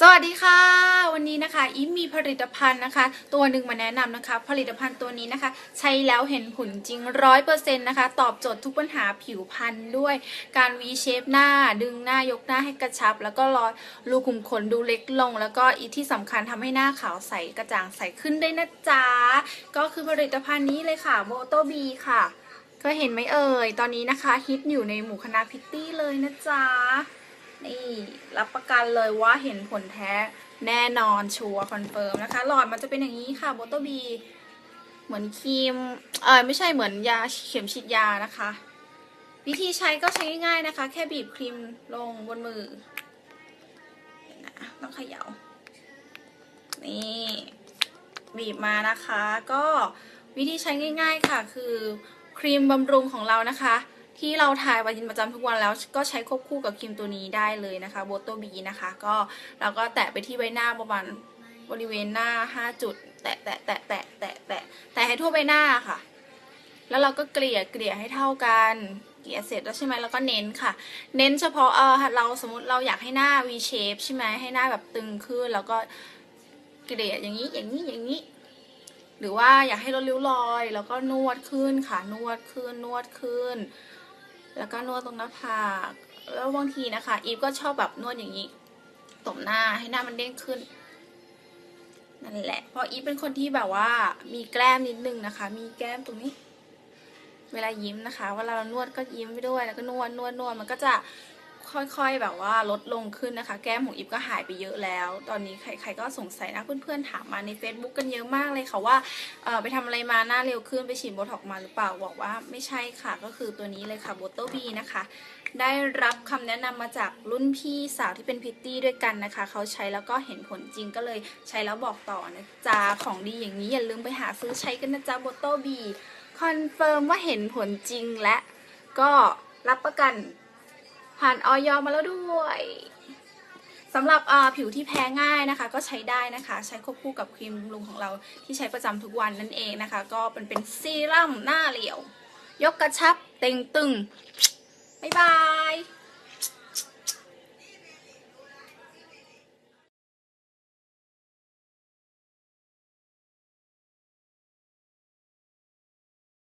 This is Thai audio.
สวัสดีค่ะ วันนี้นะคะอีมีผลิตภัณฑ์นะคะ ตัวหนึ่งมาแนะนำนะคะ ผลิตภัณฑ์ตัวนี้นะคะ ใช้แล้วเห็นผลจริงร้อยเปอร์เซ็นต์นะคะ ตอบโจทย์ทุกปัญหาผิวพรรณด้วย การ V shape หน้าดึงหน้ายกหน้าให้กระชับ แล้วก็รอยรูขุมขนดูเล็กลง แล้วก็อีที่สำคัญทำให้หน้าขาวใสกระจ่างใสขึ้นได้นะจ๊ะก็คือผลิตภัณฑ์นี้เลยค่ะโบโตบีค่ะก็เห็นไหมเอ่ยตอนนี้นะคะฮิตอยู่ในหมู่คณะพิตตี้เลยนะจ๊ะ นี่รับประกันเลยว่าเห็นผลแท้แน่นอนชัวร์คอนเฟิร์มนะคะ หลอดมันจะเป็นอย่างนี้ค่ะโบโตบีเหมือนครีมเออไม่ใช่เหมือนยาเข็มฉีดยานะคะ วิธีใช้ก็ใช้ง่ายๆนะคะ แค่บีบครีมลงบนมือนะต้องเขย่านี่บีบมานะคะ ก็วิธีใช้ง่าย ๆค่ะ คือครีมบำรุงของเรานะคะ ที่เราทายวันประจำทุกวันแล้วก็ใช้ควบคู่กับครีมตัวนี้ได้เลยนะคะโบโตบีนะคะ ก็เราก็แตะไปที่ใบหน้าประมาณบริเวณหน้า 5 จุด แตะแตะแตะแตะแตะแตะแตะให้ทั่วใบหน้าค่ะ แล้วเราก็เกลี่ยเกลี่ยให้เท่ากันเกลี่ยเสร็จแล้วใช่ไหมแล้วก็เน้นค่ะ เน้นเฉพาะเออเราสมมติเราอยากให้หน้า V shape ใช่ไหมให้หน้าแบบตึงขึ้น แล้วก็เกลี่ยอย่างนี้อย่างนี้อย่างนี้หรือว่าอยากให้ลดริ้วรอย แล้วก็นวดขึ้นค่ะนวดขึ้นนวดขึ้น แล้วก็นวดตรงหน้าผากแล้วบางทีนะคะ อีฟก็ชอบแบบนวดอย่างนี้ตบหน้าให้หน้ามันเด้งขึ้นนั่นแหละ เพราะอีฟเป็นคนที่แบบว่ามีแก้มนิดนึงนะคะ มีแก้มตรงนี้ เวลายิ้มนะคะ เวลาเรานวดก็ยิ้มไปด้วย แล้วก็นวดนวดนวดมันก็จะ ค่อยๆ แบบว่าลดลงขึ้นนะคะ แก้มของอีฟก็หายไปเยอะแล้ว ตอนนี้ใครๆก็สงสัยนะเพื่อนๆถามมาใน Facebook กันเยอะมากเลยค่ะว่าเออไปทำอะไรมาหน้าเร็วขึ้นไปฉีดโบท็อกมาหรือเปล่าบอกว่าไม่ใช่ค่ะก็คือตัวนี้เลยค่ะโบโตบีนะคะได้รับคำแนะนำมาจากรุ่นพี่สาวที่เป็นพิตตี้ด้วยกันนะคะ เขาใช้แล้วก็เห็นผลจริงก็เลยใช้แล้วบอกต่อนะจ๊ะของดีอย่างนี้อย่าลืมไปหาซื้อใช้กันนะจ๊ะโบโตบีคอนเฟิร์มว่าเห็นผลจริงและก็รับประกัน ผ่านออยมาแล้วด้วยสำหรับผิวที่แพ้ง่ายนะคะ ก็ใช้ได้นะคะ ใช้ควบคู่กับครีมบำรุงของเราที่ใช้ประจำทุกวันนั่นเองนะคะ ก็เป็นเป็นซีรั่มหน้าเหลี่ยว ยกกระชับเต็งตึงบ๊ายบาย